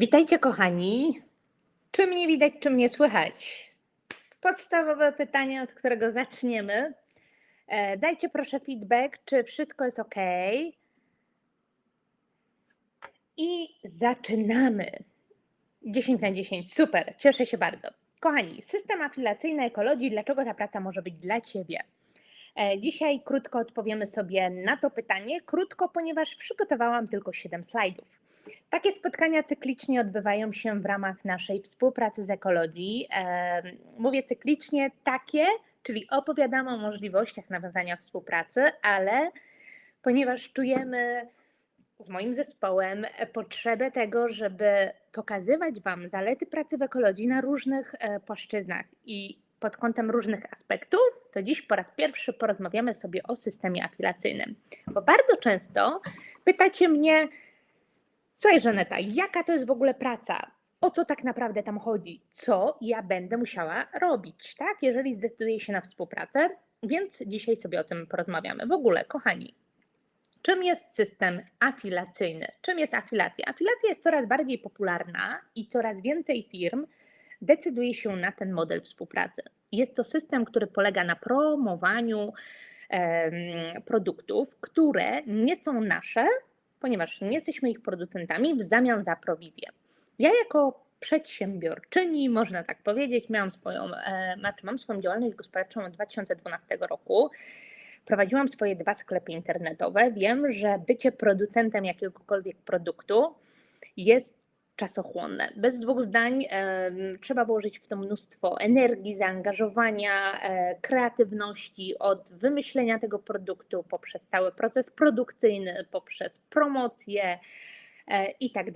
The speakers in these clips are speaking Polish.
Witajcie, kochani. Czy mnie widać, czy mnie słychać? Podstawowe pytanie, od którego zaczniemy. E, Dajcie proszę feedback, czy wszystko jest ok. I zaczynamy. 10 na 10, super, cieszę się bardzo. Kochani, system afilacyjny ekologii, dlaczego ta praca może być dla Ciebie? E, Dzisiaj krótko odpowiemy sobie na to pytanie. Krótko, ponieważ przygotowałam tylko 7 slajdów. Takie spotkania cyklicznie odbywają się w ramach naszej współpracy z ekologii. Mówię cyklicznie takie, czyli opowiadamy o możliwościach nawiązania współpracy, ale ponieważ czujemy z moim zespołem potrzebę tego, żeby pokazywać Wam zalety pracy w ekologii na różnych e, płaszczyznach i pod kątem różnych aspektów, to dziś po raz pierwszy porozmawiamy sobie o systemie afilacyjnym. Bo bardzo często pytacie mnie, Słuchaj, Żaneta, jaka to jest w ogóle praca? O co tak naprawdę tam chodzi? Co ja będę musiała robić, tak? Jeżeli zdecyduję się na współpracę, więc dzisiaj sobie o tym porozmawiamy. W ogóle, kochani, czym jest system afilacyjny? Czym jest afilacja? Afilacja jest coraz bardziej popularna i coraz więcej firm decyduje się na ten model współpracy. Jest to system, który polega na promowaniu produktów, które nie są nasze, ponieważ nie jesteśmy ich producentami, w zamian za prowizję. Ja jako przedsiębiorczyni, można tak powiedzieć, miałam swoją, e, znaczy mam swoją działalność gospodarczą od 2012 roku. Prowadziłam swoje dwa sklepy internetowe. Wiem, że bycie producentem jakiegokolwiek produktu jest czasochłonne. Bez dwóch zdań trzeba włożyć w to mnóstwo energii, zaangażowania, e, kreatywności od wymyślenia tego produktu poprzez cały proces produkcyjny, poprzez promocję e, i tak.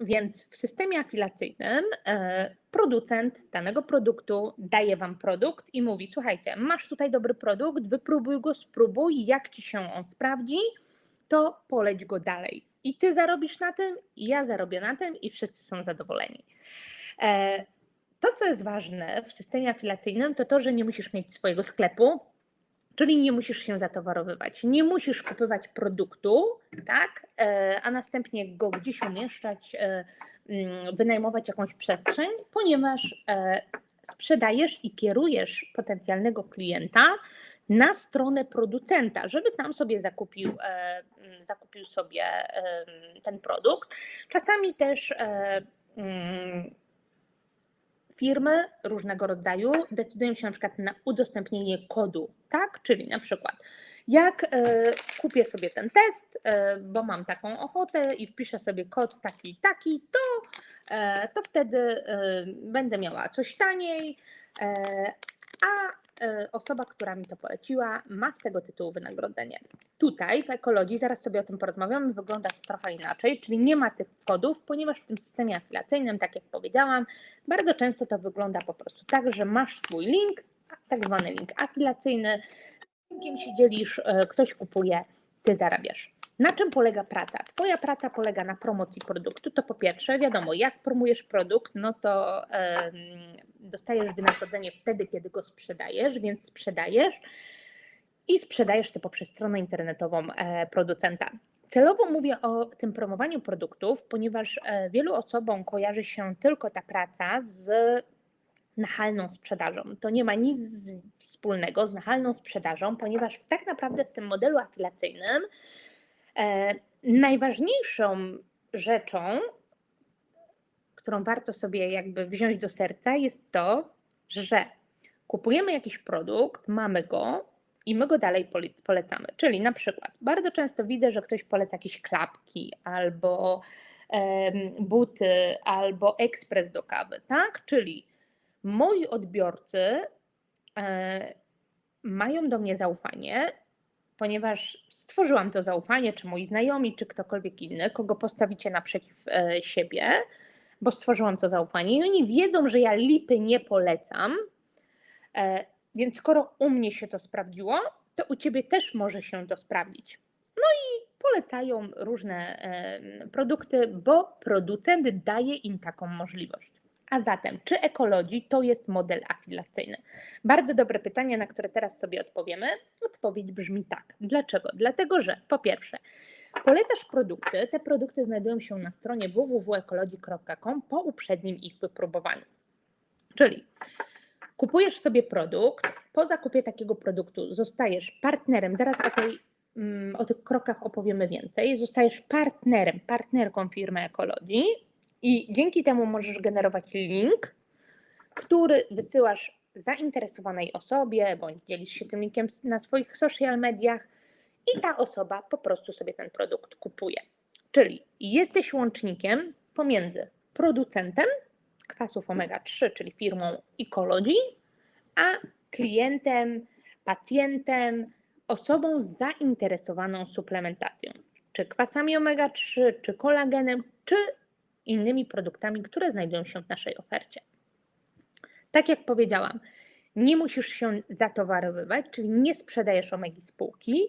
Więc w systemie afilacyjnym e, producent danego produktu daje Wam produkt i mówi: Słuchajcie, masz tutaj dobry produkt, wypróbuj go, spróbuj, jak ci się on sprawdzi, to poleć go dalej. I ty zarobisz na tym, i ja zarobię na tym, i wszyscy są zadowoleni. E, To, co jest ważne w systemie afilacyjnym, to to, że nie musisz mieć swojego sklepu, czyli nie musisz się zatowarowywać. Nie musisz kupować produktu, tak, e, a następnie go gdzieś umieszczać, e, mm, wynajmować jakąś przestrzeń, ponieważ sprzedajesz i kierujesz potencjalnego klienta na stronę producenta, żeby tam sobie zakupił, e, mm, zakupił sobie em, ten produkt. Czasami też e, mm, firmy różnego rodzaju decydują się na przykład na udostępnienie kodu, tak? Czyli na przykład jak e, kupię sobie ten test, e, bo mam taką ochotę i wpiszę sobie kod taki taki, to, e, to wtedy e, będę miała coś taniej, e, a e, osoba, która mi to poleciła, ma z tego tytułu wynagrodzenie. Tutaj w ekologii, zaraz sobie o tym porozmawiamy, wygląda to trochę inaczej, czyli nie ma tych kodów, ponieważ w tym systemie afilacyjnym, tak jak powiedziałam, bardzo często to wygląda po prostu tak, że masz swój link, tak zwany link afilacyjny, linkiem się dzielisz, e, ktoś kupuje, ty zarabiasz. Na czym polega praca? Twoja praca polega na promocji produktu. To po pierwsze, wiadomo, jak promujesz produkt, no to em, dostajesz wynagrodzenie wtedy, kiedy go sprzedajesz, więc sprzedajesz i sprzedajesz to poprzez stronę internetową e, producenta. Celowo mówię o tym promowaniu produktów, ponieważ e, wielu osobom kojarzy się tylko ta praca z nachalną sprzedażą. To nie ma nic wspólnego z nachalną sprzedażą, ponieważ tak naprawdę w tym modelu afilacyjnym e, najważniejszą rzeczą, którą warto sobie jakby wziąć do serca, jest to, że kupujemy jakiś produkt, mamy go i my go dalej pole- polecamy. Czyli na przykład bardzo często widzę, że ktoś poleca jakieś klapki albo buty, albo ekspres do kawy, tak? Czyli moi odbiorcy e, mają do mnie zaufanie, ponieważ stworzyłam to zaufanie, czy moi znajomi, czy ktokolwiek inny, kogo postawicie naprzeciw e, siebie, bo stworzyłam to zaufanie i oni wiedzą, że ja lipy nie polecam, e, więc skoro u mnie się to sprawdziło, to u ciebie też może się to sprawdzić. No i polecają różne produkty, bo producent daje im taką możliwość. A zatem, czy ekologii to jest model afilacyjny? Bardzo dobre pytanie, na które teraz sobie odpowiemy. Odpowiedź brzmi tak. Dlaczego? Dlatego, że po pierwsze, polecasz produkty. Te produkty znajdują się na stronie www.ekologii.com po uprzednim ich wypróbowaniu. Czyli kupujesz sobie produkt, po zakupie takiego produktu zostajesz partnerem, zaraz o, tej, mm, o tych krokach opowiemy więcej, zostajesz partnerem, partnerką firmy ekologii i dzięki temu możesz generować link, który wysyłasz zainteresowanej osobie, bądź dzielisz się tym linkiem na swoich social mediach i ta osoba po prostu sobie ten produkt kupuje. Czyli jesteś łącznikiem pomiędzy producentem kwasów omega-3, czyli firmą Ecology, a klientem, pacjentem, osobą zainteresowaną suplementacją, czy kwasami omega-3, czy kolagenem, czy innymi produktami, które znajdują się w naszej ofercie. Tak jak powiedziałam, nie musisz się zatowarowywać, czyli nie sprzedajesz omegi spółki,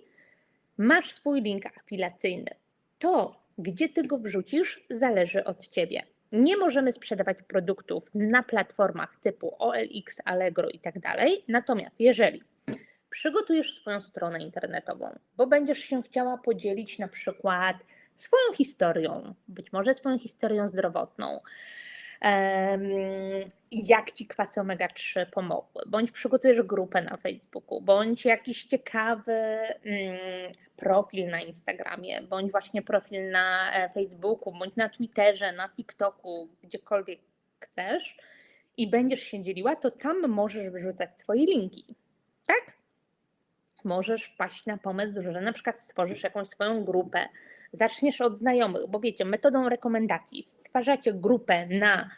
masz swój link afilacyjny. To, gdzie ty go wrzucisz, zależy od ciebie. Nie możemy sprzedawać produktów na platformach typu OLX, Allegro i tak. Natomiast jeżeli przygotujesz swoją stronę internetową, bo będziesz się chciała podzielić na przykład swoją historią, być może swoją historią zdrowotną, jak ci kwasy omega-3 pomogły, bądź przygotujesz grupę na Facebooku, bądź jakiś ciekawy mm, profil na Instagramie, bądź właśnie profil na e, Facebooku, bądź na Twitterze, na TikToku, gdziekolwiek chcesz i będziesz się dzieliła, to tam możesz wyrzucać swoje linki. Tak? Możesz wpaść na pomysł, że na przykład stworzysz jakąś swoją grupę, zaczniesz od znajomych, bo wiecie, metodą rekomendacji stwarzacie grupę na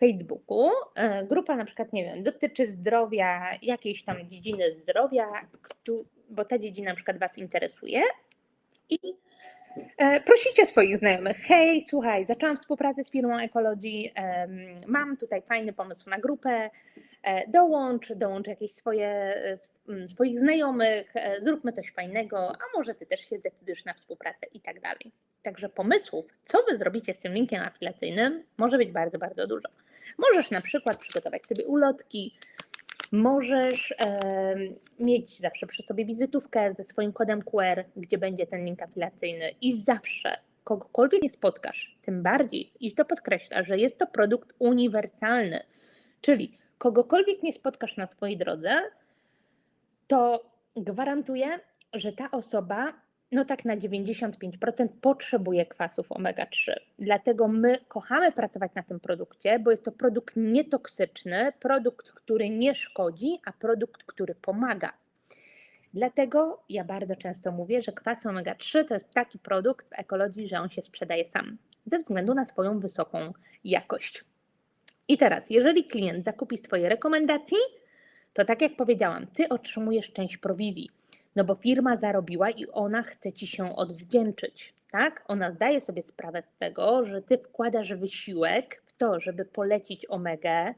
Facebooku. E, grupa na przykład, nie wiem, dotyczy zdrowia, jakiejś tam dziedziny zdrowia, bo ta dziedzina na przykład Was interesuje i prosicie swoich znajomych, hej, słuchaj, zaczęłam współpracę z firmą Ekologii, mam tutaj fajny pomysł na grupę, e, dołącz, dołącz jakieś swoje, e, swoich znajomych, zróbmy coś fajnego, a może ty też się zdecydujesz na współpracę i tak dalej. Także pomysłów, co wy zrobicie z tym linkiem afilacyjnym, może być bardzo, bardzo dużo. Możesz na przykład przygotować sobie ulotki, Możesz e, mieć zawsze przy sobie wizytówkę ze swoim kodem QR, gdzie będzie ten link afilacyjny i zawsze kogokolwiek nie spotkasz, tym bardziej, i to podkreśla, że jest to produkt uniwersalny, czyli kogokolwiek nie spotkasz na swojej drodze, to gwarantuję, że ta osoba no tak na 95% potrzebuje kwasów omega-3. Dlatego my kochamy pracować na tym produkcie, bo jest to produkt nietoksyczny, produkt, który nie szkodzi, a produkt, który pomaga. Dlatego ja bardzo często mówię, że kwas omega-3 to jest taki produkt w ekologii, że on się sprzedaje sam, ze względu na swoją wysoką jakość. I teraz, jeżeli klient zakupi swoje rekomendacje, to tak jak powiedziałam, ty otrzymujesz część prowizji no bo firma zarobiła i ona chce ci się odwdzięczyć. Tak? Ona zdaje sobie sprawę z tego, że ty wkładasz wysiłek w to, żeby polecić omegę,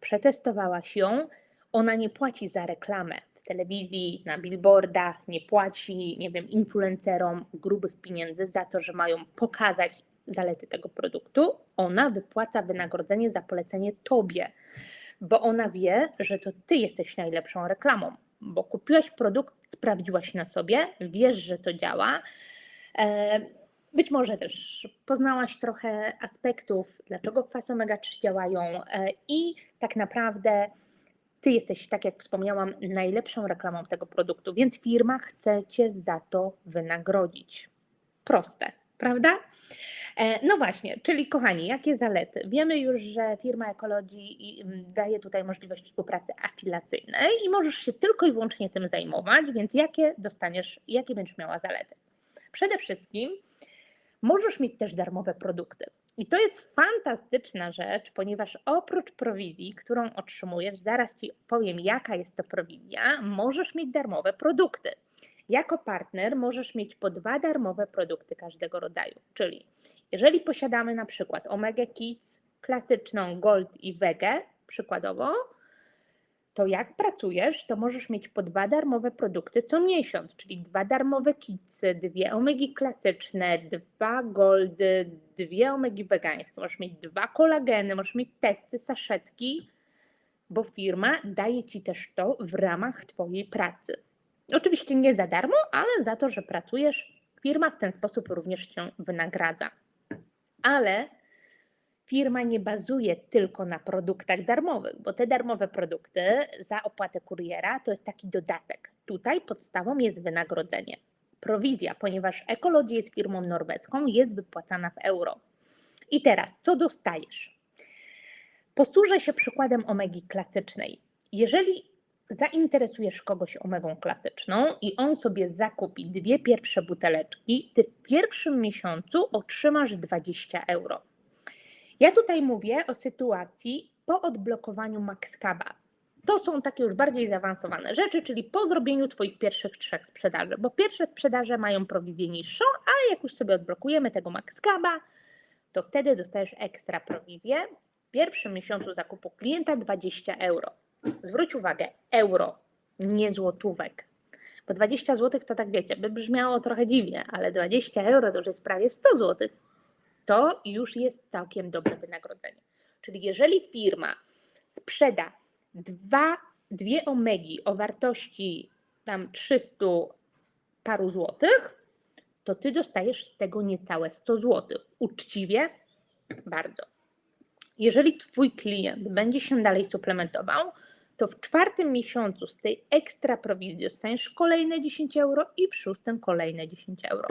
przetestowałaś ją, ona nie płaci za reklamę w telewizji, na billboardach, nie płaci, nie wiem, influencerom grubych pieniędzy za to, że mają pokazać zalety tego produktu. Ona wypłaca wynagrodzenie za polecenie tobie, bo ona wie, że to ty jesteś najlepszą reklamą bo kupiłaś produkt, sprawdziłaś na sobie, wiesz, że to działa. E, być może też poznałaś trochę aspektów, dlaczego kwasy omega-3 działają e, i tak naprawdę ty jesteś, tak jak wspomniałam, najlepszą reklamą tego produktu, więc firma chce cię za to wynagrodzić. Proste, prawda? E, no właśnie, czyli kochani, jakie zalety? Wiemy już, że firma ekologii mm, daje tutaj możliwość współpracy afilacyjnej i możesz się tylko i wyłącznie tym zajmować, więc jakie dostaniesz, jakie będziesz miała zalety? Przede wszystkim możesz mieć też darmowe produkty. I to jest fantastyczna rzecz, ponieważ oprócz prowizji, którą otrzymujesz, zaraz Ci powiem, jaka jest to prowizja, możesz mieć darmowe produkty. Jako partner możesz mieć po dwa darmowe produkty każdego rodzaju, czyli jeżeli posiadamy na przykład Omega Kids, klasyczną Gold i Wege przykładowo, to jak pracujesz, to możesz mieć po dwa darmowe produkty co miesiąc, czyli dwa darmowe kidsy, dwie omegi klasyczne, dwa goldy, dwie omegi wegańskie, możesz mieć dwa kolageny, możesz mieć testy, saszetki, bo firma daje Ci też to w ramach Twojej pracy. Oczywiście nie za darmo, ale za to, że pracujesz Firma w ten sposób również się wynagradza. Ale firma nie bazuje tylko na produktach darmowych, bo te darmowe produkty za opłatę kuriera to jest taki dodatek. Tutaj podstawą jest wynagrodzenie. Prowizja, ponieważ Ecology jest firmą norweską, jest wypłacana w euro. I teraz, co dostajesz? Posłużę się przykładem omegi klasycznej. Jeżeli zainteresujesz kogoś omegą klasyczną i on sobie zakupi dwie pierwsze buteleczki, ty w pierwszym miesiącu otrzymasz 20 euro. Ja tutaj mówię o sytuacji po odblokowaniu MaxCaba. To są takie już bardziej zaawansowane rzeczy, czyli po zrobieniu Twoich pierwszych trzech sprzedaży, bo pierwsze sprzedaże mają prowizję niższą, ale jak już sobie odblokujemy tego MaxCaba, to wtedy dostajesz ekstra prowizję. W pierwszym miesiącu zakupu klienta 20 euro. Zwróć uwagę, euro, nie złotówek. Bo 20 zł to tak wiecie, by brzmiało trochę dziwnie, ale 20 euro to już jest prawie 100 zł. To już jest całkiem dobre wynagrodzenie. Czyli jeżeli firma sprzeda dwa, dwie omegi o wartości tam 300 paru złotych, to ty dostajesz z tego niecałe 100 zł. Uczciwie? Bardzo. Jeżeli twój klient będzie się dalej suplementował, to w czwartym miesiącu z tej ekstra prowizji dostaniesz kolejne 10 euro i w szóstym kolejne 10 euro.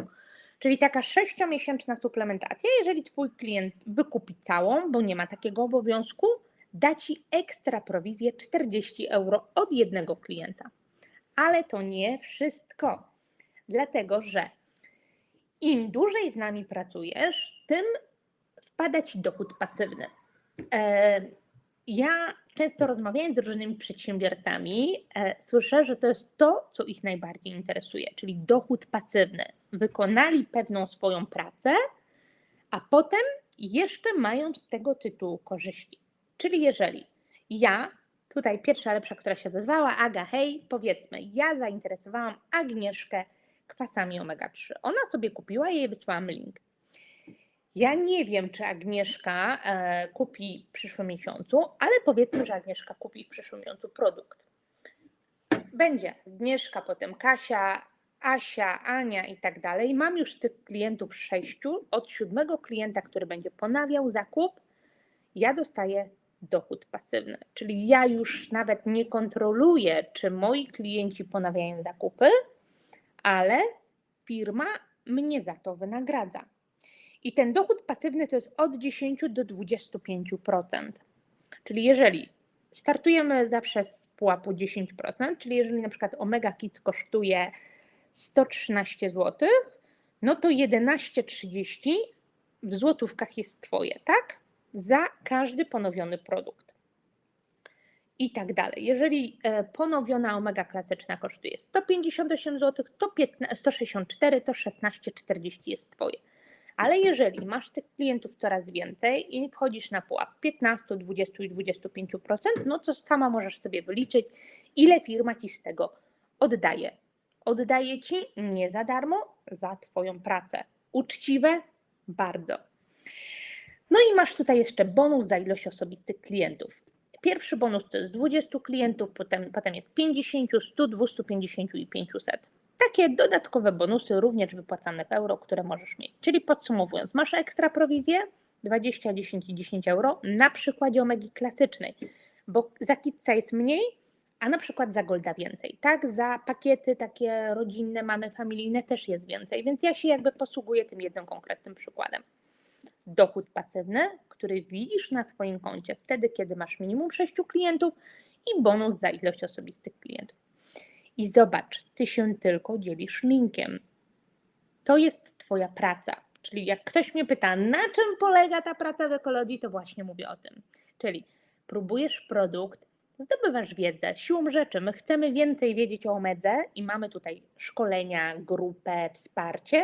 Czyli taka sześciomiesięczna suplementacja, jeżeli Twój klient wykupi całą, bo nie ma takiego obowiązku, da Ci ekstra prowizję 40 euro od jednego klienta. Ale to nie wszystko, dlatego że im dłużej z nami pracujesz, tym wpada Ci dochód pasywny. E, ja często rozmawiając z różnymi przedsiębiorcami, e, słyszę, że to jest to, co ich najbardziej interesuje, czyli dochód pasywny. Wykonali pewną swoją pracę, a potem jeszcze mają z tego tytułu korzyści. Czyli jeżeli ja, tutaj pierwsza lepsza, która się odezwała, Aga, hej, powiedzmy, ja zainteresowałam Agnieszkę kwasami omega-3. Ona sobie kupiła i jej wysłałam link. Ja nie wiem, czy Agnieszka e, kupi w przyszłym miesiącu, ale powiedzmy, że Agnieszka kupi w przyszłym miesiącu produkt. Będzie Agnieszka, potem Kasia, Asia, Ania i tak dalej. Mam już tych klientów sześciu. Od siódmego klienta, który będzie ponawiał zakup, ja dostaję dochód pasywny. Czyli ja już nawet nie kontroluję, czy moi klienci ponawiają zakupy, ale firma mnie za to wynagradza. I ten dochód pasywny to jest od 10 do 25%. Czyli jeżeli startujemy zawsze z pułapu 10%, czyli jeżeli na przykład Omega Kids kosztuje 113 zł, no to 11,30 w złotówkach jest Twoje, tak? Za każdy ponowiony produkt. I tak dalej. Jeżeli e, ponowiona omega klasyczna kosztuje 158 zł, to 15, 164 to 16,40 jest Twoje. Ale jeżeli masz tych klientów coraz więcej i wchodzisz na pułap 15, 20 i 25%, no to sama możesz sobie wyliczyć, ile firma ci z tego oddaje. Oddaje ci nie za darmo, za Twoją pracę. Uczciwe? Bardzo. No i masz tutaj jeszcze bonus za ilość osobistych klientów. Pierwszy bonus to jest 20 klientów, potem, potem jest 50, 100, 250 i 500 takie dodatkowe bonusy, również wypłacane w euro, które możesz mieć. Czyli podsumowując, masz ekstra prowizję 20, 10 i 10 euro na przykładzie omegi klasycznej, bo za kitca jest mniej, a na przykład za golda więcej. Tak, za pakiety takie rodzinne, mamy familijne też jest więcej, więc ja się jakby posługuję tym jednym konkretnym przykładem. Dochód pasywny, który widzisz na swoim koncie wtedy, kiedy masz minimum 6 klientów i bonus za ilość osobistych klientów. I zobacz, ty się tylko dzielisz linkiem. To jest Twoja praca. Czyli jak ktoś mnie pyta, na czym polega ta praca w ekologii, to właśnie mówię o tym. Czyli próbujesz produkt, zdobywasz wiedzę, siłą rzeczy. My chcemy więcej wiedzieć o omedze i mamy tutaj szkolenia, grupę, wsparcie,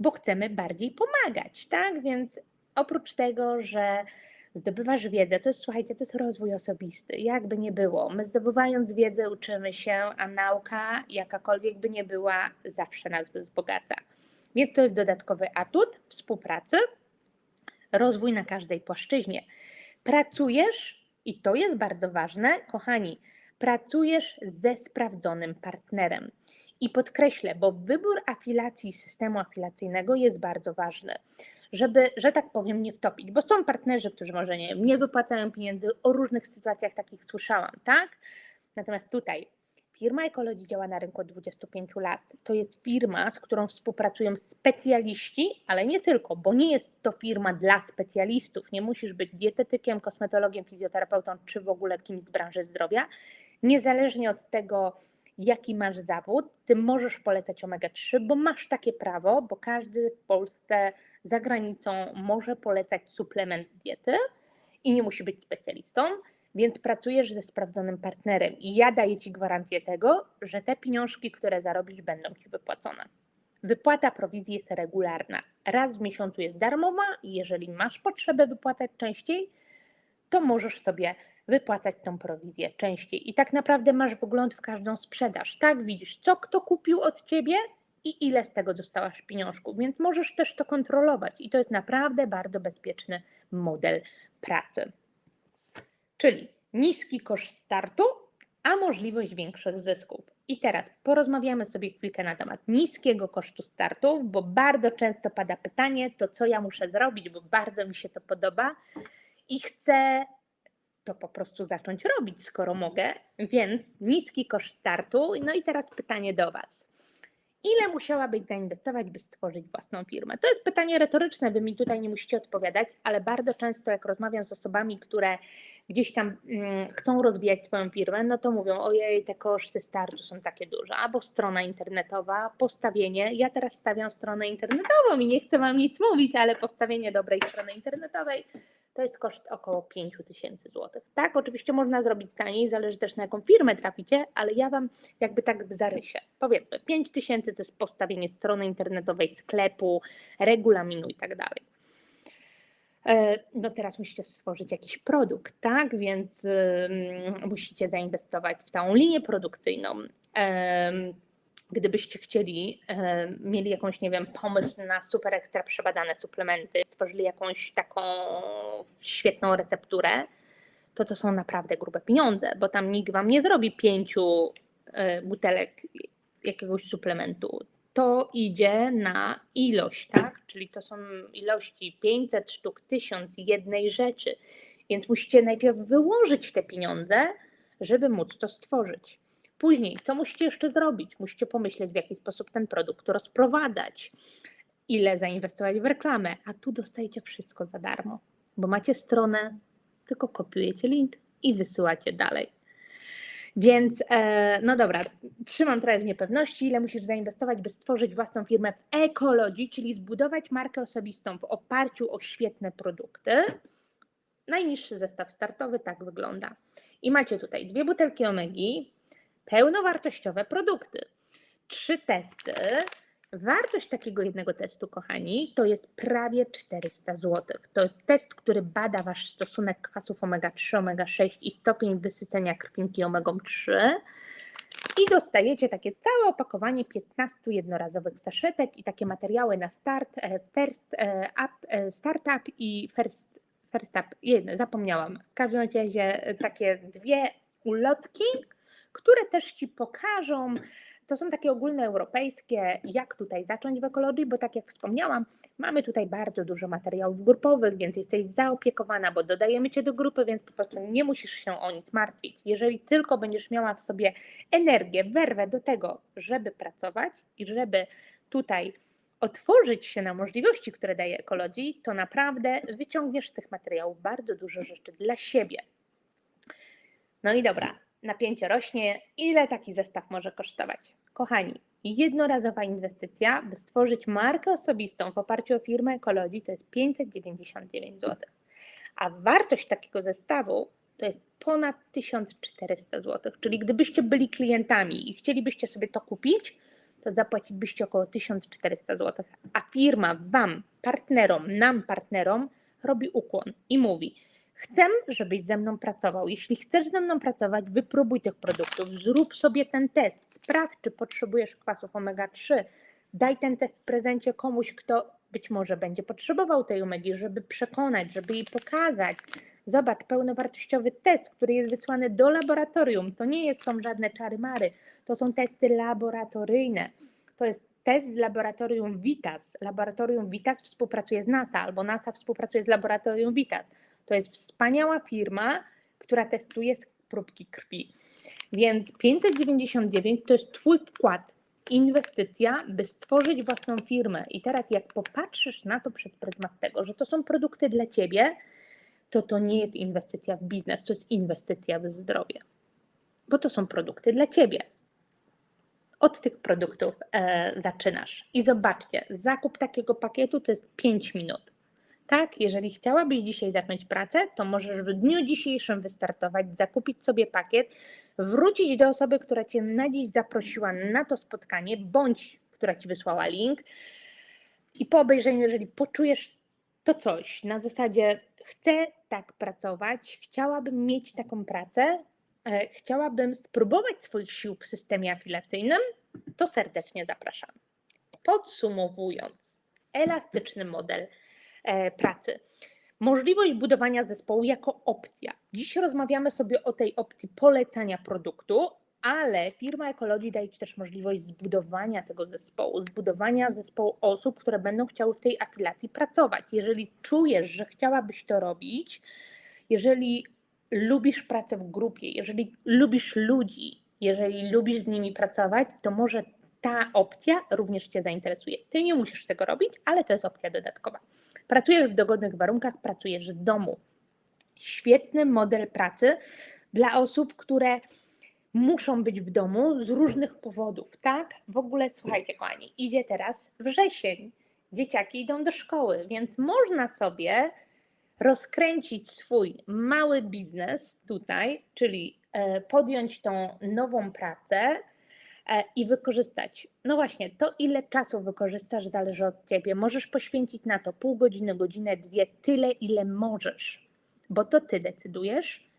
bo chcemy bardziej pomagać, tak? Więc oprócz tego, że zdobywasz wiedzę. To jest, słuchajcie, to jest rozwój osobisty. Jakby nie było. My zdobywając wiedzę uczymy się, a nauka, jakakolwiek by nie była, zawsze nas wzbogaca. Więc to jest dodatkowy atut współpracy, rozwój na każdej płaszczyźnie. Pracujesz, i to jest bardzo ważne, kochani, pracujesz ze sprawdzonym partnerem. I podkreślę, bo wybór afilacji systemu afilacyjnego jest bardzo ważny, żeby, że tak powiem, nie wtopić, bo są partnerzy, którzy może nie, nie wypłacają pieniędzy, o różnych sytuacjach takich słyszałam, tak? Natomiast tutaj firma Ekologii działa na rynku od 25 lat. To jest firma, z którą współpracują specjaliści, ale nie tylko, bo nie jest to firma dla specjalistów. Nie musisz być dietetykiem, kosmetologiem, fizjoterapeutą czy w ogóle kimś z branży zdrowia. Niezależnie od tego, jaki masz zawód, ty możesz polecać omega-3, bo masz takie prawo, bo każdy w Polsce za granicą może polecać suplement diety i nie musi być specjalistą, więc pracujesz ze sprawdzonym partnerem i ja daję ci gwarancję tego, że te pieniążki, które zarobisz, będą ci wypłacone. Wypłata prowizji jest regularna. Raz w miesiącu jest darmowa i jeżeli masz potrzebę wypłacać częściej, to możesz sobie wypłacać tą prowizję częściej. I tak naprawdę masz wgląd w każdą sprzedaż. Tak, widzisz, co kto kupił od ciebie i ile z tego dostałaś pieniążków, więc możesz też to kontrolować. I to jest naprawdę bardzo bezpieczny model pracy. Czyli niski koszt startu, a możliwość większych zysków. I teraz porozmawiamy sobie chwilkę na temat niskiego kosztu startów, bo bardzo często pada pytanie, to co ja muszę zrobić, bo bardzo mi się to podoba i chcę to po prostu zacząć robić, skoro mogę. Więc niski koszt startu. No i teraz pytanie do Was. Ile musiałabyś zainwestować, by stworzyć własną firmę? To jest pytanie retoryczne, wy mi tutaj nie musicie odpowiadać, ale bardzo często, jak rozmawiam z osobami, które gdzieś tam mm, chcą rozwijać swoją firmę, no to mówią: Ojej, te koszty startu są takie duże, albo strona internetowa, postawienie. Ja teraz stawiam stronę internetową i nie chcę Wam nic mówić, ale postawienie dobrej strony internetowej to jest koszt około 5 tysięcy złotych. Tak, oczywiście można zrobić taniej, zależy też na jaką firmę traficie, ale ja Wam jakby tak w zarysie. Powiedzmy, 5 tysięcy to jest postawienie strony internetowej, sklepu, regulaminu i tak dalej. E, no teraz musicie stworzyć jakiś produkt, tak? Więc musicie zainwestować w całą linię produkcyjną. Gdybyście chcieli, mieli jakąś, nie wiem, pomysł na super ekstra przebadane suplementy, stworzyli jakąś taką świetną recepturę, to to są naprawdę grube pieniądze, bo tam nikt wam nie zrobi pięciu e, butelek jakiegoś suplementu. To idzie na ilość, tak? Czyli to są ilości 500 sztuk, 1000 jednej rzeczy. Więc musicie najpierw wyłożyć te pieniądze, żeby móc to stworzyć. Później, co musicie jeszcze zrobić? Musicie pomyśleć, w jaki sposób ten produkt rozprowadzać, ile zainwestować w reklamę, a tu dostajecie wszystko za darmo, bo macie stronę, tylko kopiujecie link i wysyłacie dalej. Więc e, no dobra, trzymam trochę w niepewności, ile musisz zainwestować, by stworzyć własną firmę w ekologii, czyli zbudować markę osobistą w oparciu o świetne produkty. Najniższy zestaw startowy tak wygląda. I macie tutaj dwie butelki omegi, pełnowartościowe produkty. Trzy testy. Wartość takiego jednego testu, kochani, to jest prawie 400 zł. To jest test, który bada wasz stosunek kwasów omega-3, omega-6 i stopień wysycenia krwinki omegą-3. I dostajecie takie całe opakowanie 15 jednorazowych saszetek i takie materiały na start, e, first e, up, e, startup i first, first up. Jedno, zapomniałam. W każdym razie takie dwie ulotki, które też Ci pokażą, to są takie ogólnoeuropejskie, jak tutaj zacząć w ekologii, bo tak jak wspomniałam, mamy tutaj bardzo dużo materiałów grupowych, więc jesteś zaopiekowana, bo dodajemy Cię do grupy, więc po prostu nie musisz się o nic martwić. Jeżeli tylko będziesz miała w sobie energię, werwę do tego, żeby pracować i żeby tutaj otworzyć się na możliwości, które daje ekologii, to naprawdę wyciągniesz z tych materiałów bardzo dużo rzeczy dla siebie. No i dobra, napięcie rośnie, ile taki zestaw może kosztować? Kochani, jednorazowa inwestycja, by stworzyć markę osobistą w oparciu o firmę ekologii, to jest 599 zł. A wartość takiego zestawu to jest ponad 1400 zł. Czyli gdybyście byli klientami i chcielibyście sobie to kupić, to zapłacilibyście około 1400 zł. A firma Wam, partnerom, nam, partnerom, robi ukłon i mówi: Chcę, żebyś ze mną pracował. Jeśli chcesz ze mną pracować, wypróbuj tych produktów, zrób sobie ten test, sprawdź, czy potrzebujesz kwasów omega-3. Daj ten test w prezencie komuś, kto być może będzie potrzebował tej omegi, żeby przekonać, żeby jej pokazać, Zobacz, pełnowartościowy test, który jest wysłany do laboratorium. To nie jest- są żadne czary-mary, to są testy laboratoryjne. To jest test z laboratorium Vitas. Laboratorium Vitas współpracuje z NASA, albo NASA współpracuje z laboratorium Vitas. To jest wspaniała firma, która testuje próbki krwi. Więc 599 to jest Twój wkład, inwestycja, by stworzyć własną firmę. I teraz, jak popatrzysz na to przez pryzmat tego, że to są produkty dla Ciebie, to to nie jest inwestycja w biznes, to jest inwestycja w zdrowie. Bo to są produkty dla Ciebie. Od tych produktów e, zaczynasz. I zobaczcie, zakup takiego pakietu to jest 5 minut. Tak, jeżeli chciałabyś dzisiaj zacząć pracę, to możesz w dniu dzisiejszym wystartować, zakupić sobie pakiet, wrócić do osoby, która Cię na dziś zaprosiła na to spotkanie, bądź która Ci wysłała link. I po obejrzeniu, jeżeli poczujesz to coś na zasadzie chcę tak pracować, chciałabym mieć taką pracę, e, chciałabym spróbować swoich sił w systemie afilacyjnym, to serdecznie zapraszam. Podsumowując, elastyczny model pracy. Możliwość budowania zespołu jako opcja. Dziś rozmawiamy sobie o tej opcji polecania produktu, ale firma Ekologii daje Ci też możliwość zbudowania tego zespołu, zbudowania zespołu osób, które będą chciały w tej afilacji pracować. Jeżeli czujesz, że chciałabyś to robić, jeżeli lubisz pracę w grupie, jeżeli lubisz ludzi, jeżeli lubisz z nimi pracować, to może ta opcja również Cię zainteresuje. Ty nie musisz tego robić, ale to jest opcja dodatkowa. Pracujesz w dogodnych warunkach, pracujesz z domu. Świetny model pracy dla osób, które muszą być w domu z różnych powodów, tak? W ogóle słuchajcie, kochani, idzie teraz wrzesień. Dzieciaki idą do szkoły, więc można sobie rozkręcić swój mały biznes tutaj, czyli e, podjąć tą nową pracę i wykorzystać. No właśnie, to ile czasu wykorzystasz zależy od ciebie. Możesz poświęcić na to pół godziny, godzinę, dwie, tyle ile możesz, bo to ty decydujesz,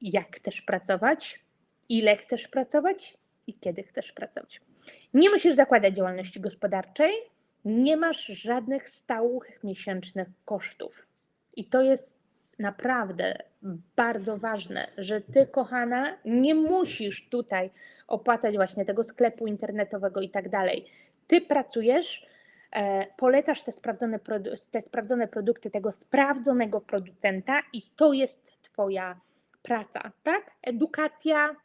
jak chcesz pracować, ile chcesz pracować i kiedy chcesz pracować. Nie musisz zakładać działalności gospodarczej, nie masz żadnych stałych miesięcznych kosztów. I to jest naprawdę bardzo ważne, że ty, kochana, nie musisz tutaj opłacać właśnie tego sklepu internetowego i tak dalej. Ty pracujesz, e, polecasz te sprawdzone, te sprawdzone produkty tego sprawdzonego producenta i to jest Twoja praca, tak? Edukacja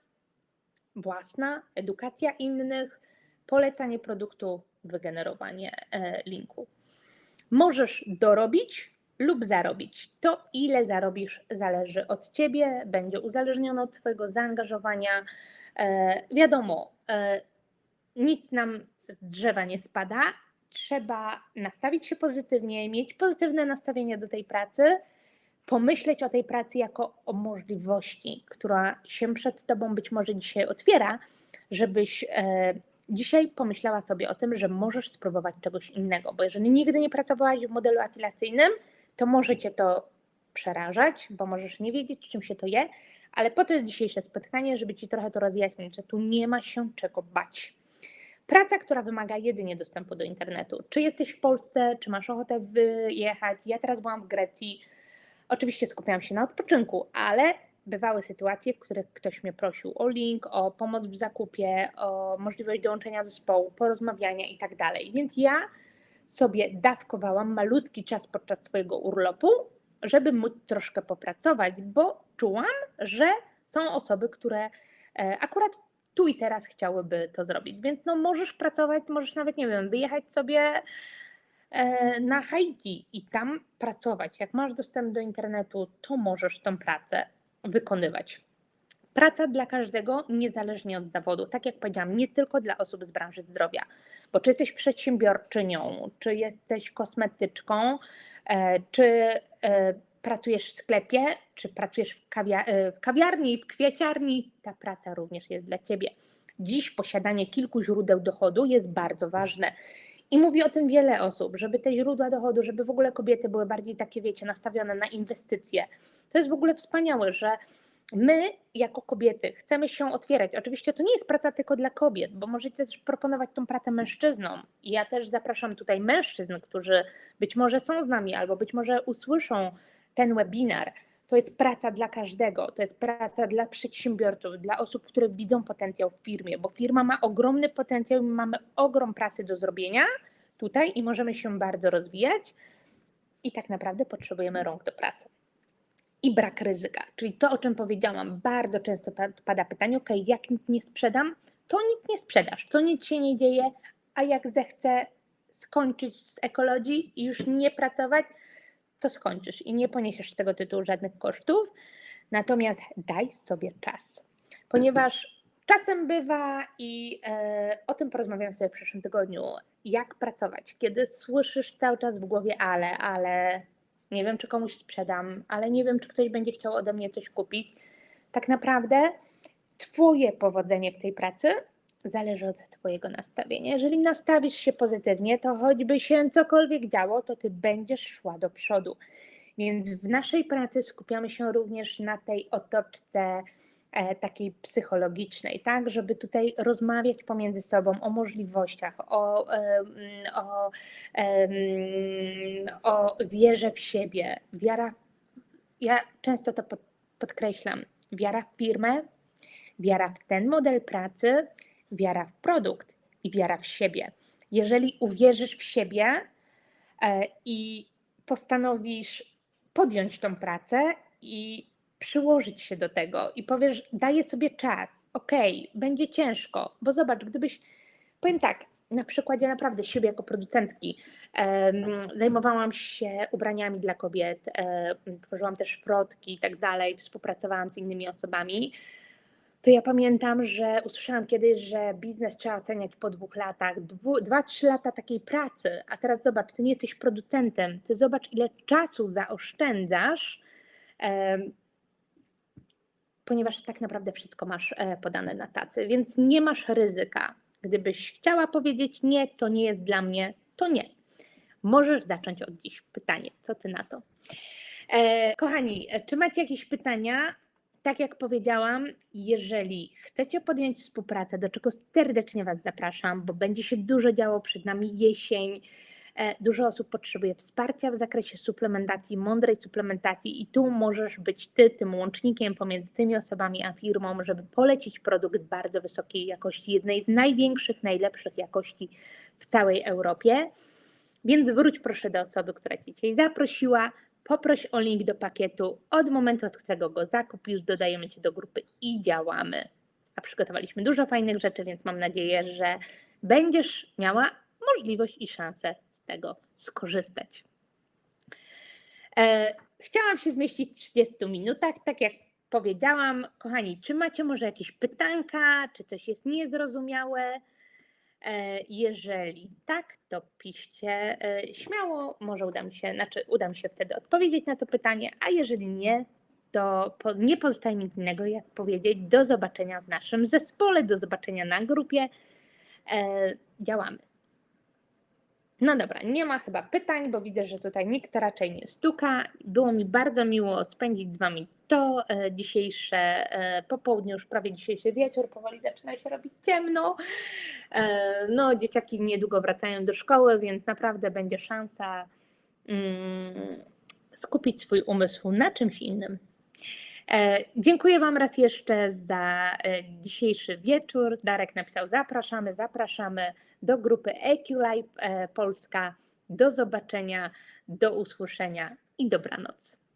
własna, edukacja innych, polecanie produktu, wygenerowanie e, linku. Możesz dorobić lub zarobić. To, ile zarobisz, zależy od ciebie, będzie uzależnione od Twojego zaangażowania. E, wiadomo, e, nic nam z drzewa nie spada. Trzeba nastawić się pozytywnie, mieć pozytywne nastawienie do tej pracy, pomyśleć o tej pracy jako o możliwości, która się przed Tobą być może dzisiaj otwiera, żebyś e, dzisiaj pomyślała sobie o tym, że możesz spróbować czegoś innego, bo jeżeli nigdy nie pracowałaś w modelu afilacyjnym, to może Cię to przerażać, bo możesz nie wiedzieć, czym się to je, ale po to jest dzisiejsze spotkanie, żeby Ci trochę to rozjaśnić, że tu nie ma się czego bać. Praca, która wymaga jedynie dostępu do internetu. Czy jesteś w Polsce, czy masz ochotę wyjechać? Ja teraz byłam w Grecji. Oczywiście skupiałam się na odpoczynku, ale bywały sytuacje, w których ktoś mnie prosił o link, o pomoc w zakupie, o możliwość dołączenia zespołu, porozmawiania i tak dalej. Więc ja sobie dawkowałam malutki czas podczas swojego urlopu, żeby móc troszkę popracować, bo czułam, że są osoby, które e, akurat tu i teraz chciałyby to zrobić. Więc no możesz pracować, możesz nawet, nie wiem, wyjechać sobie e, na Haiti i tam pracować. Jak masz dostęp do internetu, to możesz tą pracę wykonywać. Praca dla każdego, niezależnie od zawodu. Tak jak powiedziałam, nie tylko dla osób z branży zdrowia, bo czy jesteś przedsiębiorczynią, czy jesteś kosmetyczką, e, czy e, pracujesz w sklepie, czy pracujesz w, kawia e, w kawiarni, w kwieciarni, ta praca również jest dla ciebie. Dziś posiadanie kilku źródeł dochodu jest bardzo ważne. I mówi o tym wiele osób, żeby te źródła dochodu, żeby w ogóle kobiety były bardziej takie, wiecie, nastawione na inwestycje. To jest w ogóle wspaniałe, że my jako kobiety chcemy się otwierać. Oczywiście to nie jest praca tylko dla kobiet, bo możecie też proponować tą pracę mężczyznom. I ja też zapraszam tutaj mężczyzn, którzy być może są z nami albo być może usłyszą ten webinar. to jest praca dla każdego, to jest praca dla przedsiębiorców, dla osób, które widzą potencjał w firmie, bo firma ma ogromny potencjał, my mamy ogrom pracy do zrobienia tutaj i możemy się bardzo rozwijać i tak naprawdę potrzebujemy rąk do pracy. I brak ryzyka, czyli to, o czym powiedziałam, bardzo często pada pytanie, ok, jak nic nie sprzedam, to nic nie sprzedasz, to nic się nie dzieje, a jak zechcę skończyć z ekologii i już nie pracować, to skończysz i nie poniesiesz z tego tytułu żadnych kosztów. Natomiast daj sobie czas, ponieważ czasem bywa i e, o tym porozmawiam sobie w przyszłym tygodniu, jak pracować, kiedy słyszysz cały czas w głowie ale, ale nie wiem, czy komuś sprzedam, ale nie wiem, czy ktoś będzie chciał ode mnie coś kupić. Tak naprawdę Twoje powodzenie w tej pracy zależy od Twojego nastawienia. Jeżeli nastawisz się pozytywnie, to choćby się cokolwiek działo, to Ty będziesz szła do przodu. Więc w naszej pracy skupiamy się również na tej otoczce takiej psychologicznej, tak, żeby tutaj rozmawiać pomiędzy sobą o możliwościach, o, o, o wierze w siebie. Wiara, ja często to podkreślam, wiara w firmę, wiara w ten model pracy, wiara w produkt i wiara w siebie. Jeżeli uwierzysz w siebie e, i postanowisz podjąć tą pracę i przyłożyć się do tego i powiesz, daję sobie czas, okej, okay, będzie ciężko, bo zobacz, gdybyś, powiem tak, na przykładzie naprawdę siebie jako producentki. Zajmowałam się ubraniami dla kobiet, tworzyłam też frotki i tak dalej, współpracowałam z innymi osobami to ja pamiętam, że usłyszałam kiedyś, że biznes trzeba oceniać po dwóch latach, dwu, dwa, trzy lata takiej pracy, a teraz zobacz, ty nie jesteś producentem, ty zobacz, ile czasu zaoszczędzasz, e, ponieważ tak naprawdę wszystko masz e, podane na tacy, więc nie masz ryzyka. Gdybyś chciała powiedzieć nie, to nie jest dla mnie, to nie. Możesz zacząć od dziś. Pytanie, co ty na to? E, kochani, czy macie jakieś pytania? tak jak powiedziałam, jeżeli chcecie podjąć współpracę, do czego serdecznie Was zapraszam, bo będzie się dużo działo przed nami jesień. E, dużo osób potrzebuje wsparcia w zakresie suplementacji, mądrej suplementacji, i tu możesz być Ty tym łącznikiem pomiędzy tymi osobami a firmą, żeby polecić produkt bardzo wysokiej jakości, jednej z największych, najlepszych jakości w całej Europie. Więc wróć proszę do osoby, która Cię dzisiaj zaprosiła, poproś o link do pakietu. Od momentu, od którego go zakupisz, dodajemy Cię do grupy i działamy. A przygotowaliśmy dużo fajnych rzeczy, więc mam nadzieję, że będziesz miała możliwość i szansę tego skorzystać. E, chciałam się zmieścić w 30 minutach, tak jak powiedziałam. Kochani, czy macie może jakieś pytanka, czy coś jest niezrozumiałe? E, jeżeli tak, to piszcie e, śmiało, może uda mi się, znaczy uda mi się wtedy odpowiedzieć na to pytanie, a jeżeli nie, to nie pozostaje mi nic innego, jak powiedzieć do zobaczenia w naszym zespole, do zobaczenia na grupie. Działamy. No dobra, nie ma chyba pytań, bo widzę, że tutaj nikt raczej nie stuka. Było mi bardzo miło spędzić z Wami to e, dzisiejsze e, popołudnie, już prawie dzisiejszy wieczór, powoli zaczyna się robić ciemno. E, no, dzieciaki niedługo wracają do szkoły, więc naprawdę będzie szansa mm, skupić swój umysł na czymś innym. E, dziękuję Wam raz jeszcze za e, dzisiejszy wieczór. Darek napisał: Zapraszamy, zapraszamy do grupy EQ Live Polska. Do zobaczenia, do usłyszenia i dobranoc.